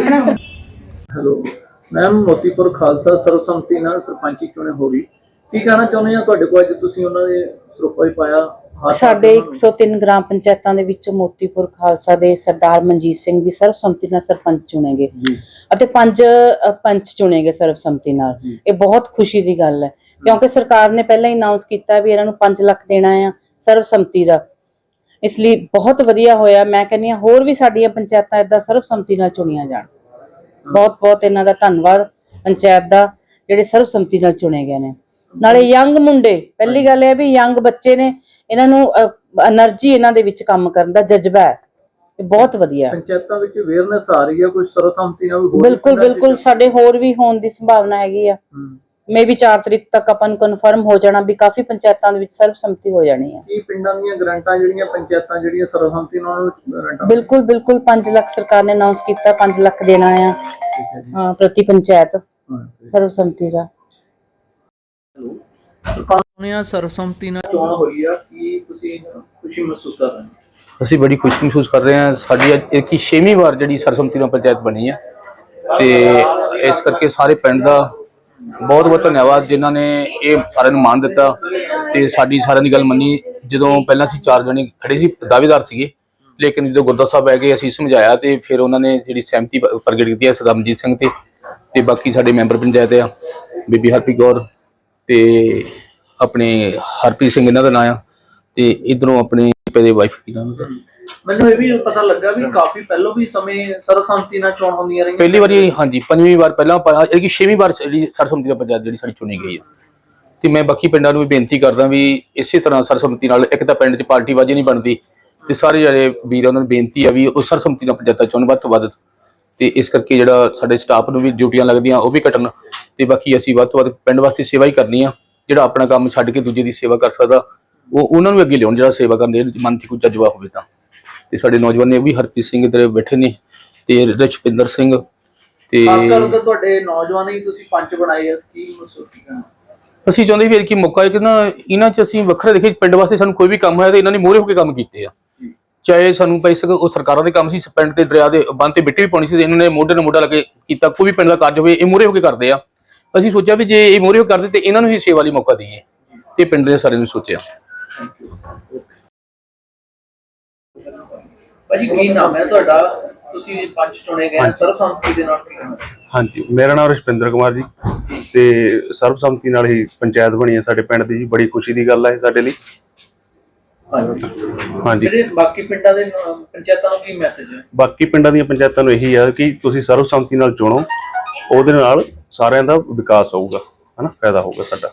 ਰੱਖਣਾ sir. Hello. Ma'am Motipur Khalsa ਸਰਵਸੰਮਤੀ ਨਾਲ ਸਰਪੰਚੀ ਚੁਣੇ ਹੋ ਰਹੀ? ਕੀ ਕਹਿਣਾ ਚਾਹੁੰਦੇ ਆ ਤੁਹਾਡੇ ਕੋਲ? ਅੱਜ ਤੁਸੀਂ ਉਹਨਾਂ ਦੇ ਸਰੂਪਾ ਹੀ ਪਾਇਆ ਹੱਥ ਸਾਡੇ ਉਹਨਾਂ ਨੂੰ- 103 ਗ੍ਰਾਮ ਪੰਚਾਇਤਾਂ ਦੇ ਵਿੱਚੋਂ ਮੋਤੀਪੁਰ ਖਾਲਸਾ ਦੇ ਸਰਦਾਰ ਮਨਜੀਤ ਸਿੰਘ ਜੀ ਸਰਬਸੰਮਤੀ ਨਾਲ ਸਰਪੰਚ ਚੁਣੇ ਗਏ। ਜੀ। ਅਤੇ ਪੰਜ ਅ, ਪੰਚ ਚੁਣੇ ਗਏ ਸਰਬਸੰਮਤੀ ਨਾਲ। ਜੀ। ਇਹ ਬਹੁਤ ਖੁਸ਼ੀ ਦੀ ਗੱਲ ਹੈ। ਕਿਉਂਕਿ ਸਰਕਾਰ ਨੇ ਪਹਿਲਾਂ ਹੀ ਅਨਾਉਂਸ ਕੀਤਾ ਵੀ ਇਹਨਾਂ ਨੂੰ 5 ਲੱਖ ਦੇਣਾ ਆ ਸਰਬਸੰਮਤੀ ਦਾ। ਇਸ ਲਈ ਬਹੁਤ ਵਧੀਆ ਹੋਇਆ। ਮੈਂ ਕਹਿੰਨੀ ਆ ਹੋਰ ਵੀ ਸਾਡੀਆਂ ਪੰਚਾਇਤਾਂ ਇਦਾਂ ਸਰਬਸੰਮਤੀ ਨਾਲ ਚੁਣੀਆਂ ਜਾਣ। ਬਹੁਤ ਬਹੁਤ ਇਹਨਾਂ ਦਾ ਧੰਨਵਾਦ ਪੰਚਾਇਤ ਦਾ ਜਿਹੜੇ ਸਰਬਸੰਮਤੀ ਨਾਲ ਚੁਣੇ ਗਏ ਨੇ। ਨਾਲੇ ਯੰਗ ਮੁੰਡੇ ਪਹਿਲੀ ਗੱਲ ਇਹ ਵੀ ਯੰਗ ਬੱਚੇ ਨੇ ਇਹਨਾਂ ਨੂੰ એનર્ਜੀ ਇਹਨਾਂ ਦੇ ਵਿੱਚ ਕੰਮ ਕਰਨ ਦਾ ਜਜ਼ਬਾ ਹੈ। ਬਹੁਤ ਵਧੀਆ ਪੰਚਾਇਤਾਂ ਵਿੱਚ ਅਵੇਅਰਨੈਸ ਆ ਰਹੀ ਹੈ ਕੁਝ ਸਰਬਸੰਮਤੀ ਨਾਲ ਬਿਲਕੁਲ ਬਿਲਕੁਲ ਸਾਡੇ ਹੋਰ ਵੀ ਹੋਣ ਦੀ ਸੰਭਾਵਨਾ ਹੈਗੀ ਆ। ਮੇ ਵੀ 4 ਤਰੀਕ ਤੱਕ ਆਪਾਂ ਨੂੰ ਕਨਫਰਮ ਹੋ ਜਾਣਾ ਵੀ ਕਾਫੀ ਪੰਚਾਇਤਾਂ ਦੇ ਵਿੱਚ ਸਰਬਸੰਮਤੀ ਹੋ ਜਾਣੀ ਹੈ। ਕੀ ਪਿੰਡਾਂ ਦੀਆਂ ਗਰੰਟਾਂ ਜਿਹੜੀਆਂ ਪੰਚਾਇਤਾਂ ਜਿਹੜੀਆਂ ਸਰਵਸੰਮਤੀ ਨਾਲ ਉਹਨਾਂ ਨੂੰ ਗਰੰਟਾਂ ਬਿਲਕੁਲ ਬਿਲਕੁਲ 5 ਲੱਖ ਸਰਕਾਰ ਨੇ ਅਨਾਉਂਸ ਕੀਤਾ 5 ਲੱਖ ਦੇਣਾ ਆ ਹੈ ਪ੍ਰਤੀ ਪੰਚਾਇਤ ਸਰਬਸੰਮਤੀ ਦਾ। ਨਾਲ ਚੋਣ ਹੋਈ ਆ ਕੀ ਤੁਸੀਂ ਖੁਸ਼ੀ ਮਹਿਸੂਸ ਕਰ ਰਹੇ ਹੋ? ਅਸੀਂ ਬੜੀ ਖੁਸ਼ੀ ਮਹਿਸੂਸ ਕਰ ਰਹੇ ਹਾਂ। ਸਾਡੀ ਅੱਜ ਇਹ ਕੀ ਛੇਵੀਂ ਵਾਰ ਜਿਹੜੀ ਸਰਸਮਤੀ ਨਾਲ ਪੰਚਾਇਤ ਬਣੀ ਹੈ ਤੇ ਇਸ ਕਰਕੇ ਸਾਰੇ ਪਿੰਡ ਦਾ ਬਹੁਤ ਬਹੁਤ ਧੰਨਵਾਦ ਜਿਨ੍ਹਾਂ ਨੇ ਇਹ ਸਾਰਿਆਂ ਨੂੰ ਮਾਣ ਦਿੱਤਾ ਤੇ ਸਾਡੀ ਸਾਰਿਆਂ ਦੀ ਗੱਲ ਮੰਨੀ। ਜਦੋਂ ਪਹਿਲਾਂ ਅਸੀਂ ਚਾਰ ਜਣੇ ਖੜੇ ਸੀ, ਦਾਅਵੇਦਾਰ ਸੀਗੇ, ਲੇਕਿਨ ਜਦੋਂ ਗੁਰਦਾ ਸਾਹਿਬ ਆ ਗਏ, ਅਸੀਂ ਸਮਝਾਇਆ ਤੇ ਫਿਰ ਉਹਨਾਂ ਨੇ ਜਿਹੜੀ ਸਹਿਮਤੀ ਪ੍ਰਗਟ ਕੀਤੀ ਹੈ ਸਰਦਾਰ ਸਿੰਘ ਤੇ ਤੇ ਬਾਕੀ ਸਾਡੇ ਮੈਂਬਰ ਪੰਚਾਇਤ ਆ, ਬੀਬੀ ਹਰਪ੍ਰੀਤ ਕੌਰ ਤੇ ਆਪਣੇ ਹਰਪ੍ਰੀਤ ਸਿੰਘ ਇਹਨਾਂ ਦਾ ਨਾਂ ਆ, ਤੇ ਇਧਰੋਂ ਆਪਣੇ ਪਹਿਲੇ ਵਾਈਫ ਦੀ ਨਾਮ ਮੈਨੂੰ ਇਹ ਵੀ ਪਤਾ ਲੱਗਾ ਵੀ ਕਾਫੀ ਪਹਿਲਾਂ ਵੀ ਸਮੇਂ ਸਰਵਸੰਮਤੀ ਨਾਲ ਚੋਣ ਹੁੰਦੀਆਂ ਰਹੀਆਂ ਪਹਿਲੀ ਵਾਰੀ, ਹਾਂਜੀ, ਪੰਜਵੀਂ ਵਾਰ ਪਹਿਲਾਂ ਪਾ- ਇਹ ਕਿ ਛੇਵੀਂ ਵਾਰ ਜਿਹੜੀ ਸਰਸਮਤੀ ਦਾ ਪੰਚਾਇਤ ਜਿਹੜੀ ਸਾਡੀ ਚੁਣੀ ਗਈ ਹੈ ਤੇ ਮੈਂ ਬਾਕੀ ਪਿੰਡਾਂ ਨੂੰ ਵੀ ਬੇਨਤੀ ਕਰਦਾ ਵੀ ਇਸੇ ਤਰ੍ਹਾਂ ਸਰਸਮਤੀ ਨਾਲ ਇੱਕ ਤਾਂ ਪਿੰਡ 'ਚ ਪਾਰਟੀਬਾਜ਼ੀ ਨਹੀਂ ਬਣਦੀ ਤੇ ਸਾਰੇ ਜਿਹੜੇ ਵੀਰ ਉਹਨਾਂ ਨੂੰ ਬੇਨਤੀ ਆ ਵੀ ਉਹ ਸਰਸਮਤੀ ਨਾਲ ਪੰਚਾਇਤਾਂ ਚੁਣ ਵੱਧ ਤੋਂ ਵੱਧ ਤੇ ਇਸ ਕਰਕੇ ਜਿਹੜਾ ਸਾਡੇ ਸਟਾਫ ਨੂੰ ਵੀ ਡਿਊਟੀਆਂ ਲੱਗਦੀਆਂ, ਉਹ ਵੀ ਘਟਣ ਤੇ ਬਾਕੀ ਅਸੀਂ ਵੱਧ ਤੋਂ ਵੱਧ ਪਿੰਡ ਵਾਸਤੇ ਸੇਵਾ ਹੀ ਕਰਨੀ ਆ, ਜਿਹੜਾ ਆਪਣਾ ਕੰਮ ਛੱਡ ਕੇ ਦੂਜੇ ਦੀ ਸੇਵਾ ਕਰ ਸਕਦਾ, ਉਹ ਉਹਨਾਂ ਨੂੰ ਅੱਗੇ ਲਿਆਉਣ, ਜਿਹੜਾ ਸੇਵਾ ਕਰਨ ਦੇ ਮਨ 'ਚ ਕੋਈ ਜਜ਼ਬਾ ਹੋਵੇ ਤਾਂ। ਤੇ ਸਾਡੇ ਨੌਜਵਾਨ ਨੇ ਉਹ ਵੀ ਹਰਪ੍ਰੀਤ ਸਿੰਘ ਇੱਧਰ ਬੈਠੇ ਨੇ ਤੇ ਰਛਪਿੰਦਰ ਸਿੰਘ ਤੇ ਕਰ ਤਾਂ ਤੁਹਾਡੇ ਨੌਜਵਾਨ ਹੀ ਤੁਸੀਂ ਪੰਚ ਬਣਾਏ ਆ ਕੀ ਮਹਿਸੂਸ ਕਰਨਾ ਅਸੀਂ ਚਾਹੁੰਦੇ ਵੀ ਕਿ ਮੌਕਾ ਹੈ ਕਿ ਨਾ ਇਹਨਾਂ 'ਚ ਅਸੀਂ ਵੱਖਰੇ ਦੇਖੇ ਪਿੰਡ ਵਾਸਤੇ ਸਾਨੂੰ ਕੋਈ ਵੀ ਕੰਮ ਹੋਇਆ ਤੇ ਇਹਨਾਂ ਨੇ ਮੋਹਰੇ ਹੋ ਕੇ ਕੰਮ ਕੀਤੇ ਆ। ਚਾਹੇ ਸਾਨੂੰ ਪੈਸੇ ਉਹ ਸਰਕਾਰਾਂ ਦੇ ਕੰਮ ਸੀ ਪਿੰਡ ਤੇ ਦਰਿਆ ਦੇ ਬੰਨ ਤੇ ਮਿੱਟੀ ਵੀ ਪਾਉਣੀ ਸੀ ਇਹਨਾਂ ਨੇ ਮੋਢੇ ਨਾਲ ਮੋਢਾ ਲਾ ਕੇ ਕੀਤਾ ਕੋਈ ਵੀ ਪਿੰਡ ਦਾ ਕਾਰਜ ਹੋਵੇ ਇਹ ਮੋਹਰੇ ਹੋ ਕੇ ਕਰਦੇ ਆ। ਅਸੀਂ ਸੋਚਿਆ ਵੀ ਜੇ ਇਹ ਮੋਹਰੇ ਹੋ ਕਰਦੇ ਤੇ ਇਹਨਾਂ ਨੂੰ ਹੀ ਸੇਵਾ ਲਈ ਮੌਕਾ ਦਈਏ। ਤੇ ਪਿੰਡ ਦੇ ਸਾਰੇ ਨੂੰ ਸੋਚਿਆ। ਭਾਜੀ ਕੀ ਨਾਮ ਹੈ ਤੁਹਾਡਾ? ਤੁਸੀਂ ਪੰਚ ਚੁਣੇ ਗਏ। ਸਰਵਸੰਮਤੀ ਦੇ ਨਾਲ? ਹਾਂਜੀ ਮੇਰਾ ਨਾਮ ਰਸ਼ਪਿੰਦਰ ਕੁਮਾਰ ਜੀ ਤੇ ਸਰਬਸੰਮਤੀ ਨਾਲ ਹੀ ਪੰਚਾਇਤ ਬਣੀ ਹੈ ਸਾਡੇ ਪਿੰਡ ਦੀ ਜੀ ਬੜੀ ਖੁਸ਼ੀ ਦੀ ਗੱਲ ਹੈ ਸਾਡੇ ਲਈ। ਹਾਂਜੀ। ਹਾਂਜੀ। ਜਿਹੜੇ ਬਾਕੀ ਪਿੰਡਾਂ ਦੇ ਨ- ਪੰਚਾਇਤਾਂ ਨੂੰ ਕੀ ਮੈਸੇਜ ਹੈ? ਬਾਕੀ ਪਿੰਡਾਂ ਦੀਆਂ ਪੰਚਾਇਤਾਂ ਨੂੰ ਇਹੀ ਆ ਕਿ ਤੁਸੀਂ ਸਰਬਸੰਮਤੀ ਨਾਲ ਚੁਣੋ ਉਹਦੇ ਨਾਲ ਸਾਰਿਆਂ ਦਾ ਵਿਕਾਸ ਹੋਊਗਾ ਹਨਾ ਫਾਇਦਾ ਹੋਊਗਾ ਸਾਡਾ।